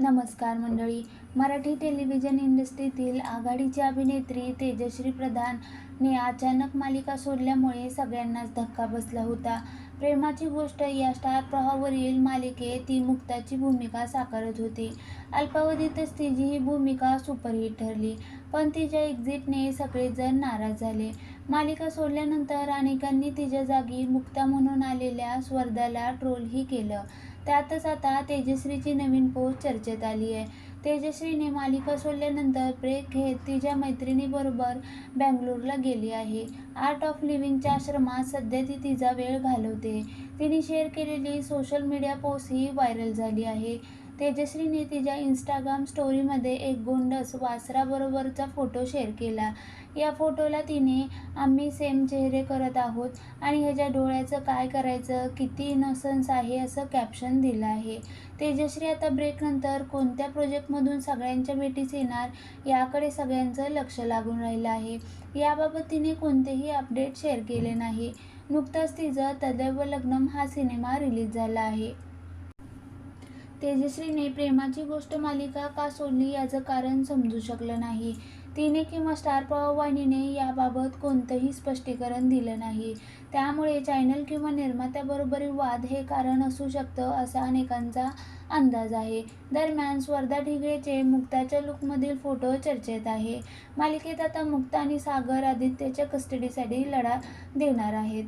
नमस्कार मंडळी. मराठी टेलिव्हिजन इंडस्ट्रीतील आघाडीची अभिनेत्री तेजश्री प्रधानने अचानक मालिका सोडल्यामुळे सगळ्यांनाच धक्का बसला होता. प्रेमाची गोष्ट या स्टार प्रवाहावरील मालिकेत ती मुक्ताची भूमिका साकारत होती. अल्पावधीतच तिची ही भूमिका सुपरहिट ठरली पण तिच्या एक्झिटने सगळेजण नाराज झाले. मालिका सोडल्यानंतर अनेकांनी तिच्या जागी मुक्ता म्हणून आलेल्या स्वर्धाला ट्रोलही केलं. त्यातच आता तेजश्रीची नवीन पोस्ट चर्चेत आली आहे. तेजश्रीने मालिका सोडल्यानंतर ब्रेक घेत तिच्या मैत्रिणीबरोबर बँगलोरला गेली आहे. आर्ट ऑफ लिव्हिंगच्या आश्रमात सध्या ती तिचा वेळ घालवते. तिने शेअर केलेली सोशल मीडिया पोस्ट ही व्हायरल झाली आहे. तेजश्रीने तिच्या इंस्टाग्राम स्टोरीमध्ये एक गोंडस वासराबरोबरचा फोटो शेअर केला. या फोटोला तिने आम्ही सेम चेहरे करत आहोत आणि ह्याच्या डोळ्याचं काय करायचं किती इनोसन्स आहे असं कॅप्शन दिलं आहे. तेजश्री आता ब्रेकनंतर कोणत्या प्रोजेक्टमधून सगळ्यांच्या भेटीस येणार याकडे सगळ्यांचं लक्ष लागून राहिलं आहे. याबाबत तिने कोणतेही अपडेट शेअर केले नाही. नुकताच तिचं तदैव लग्नम हा सिनेमा रिलीज झाला आहे. तेजश्रीने प्रेमाची गोष्ट मालिका का सोडली याचं कारण समजू शकलं नाही. तिने किंवा स्टार प्रवाह वाहिनीने याबाबत कोणतंही स्पष्टीकरण दिलं नाही. त्यामुळे चॅनल किंवा निर्मात्याबरोबरील वाद हे कारण असू शकतं असा अनेकांचा अंदाज आहे. दरम्यान स्वर्धा ढिगळेचे मुक्ताच्या लुकमधील फोटो चर्चेत आहे. मालिकेत आता मुक्ता आणि सागर आदित्यच्या कस्टडीसाठी लढा देणार आहेत.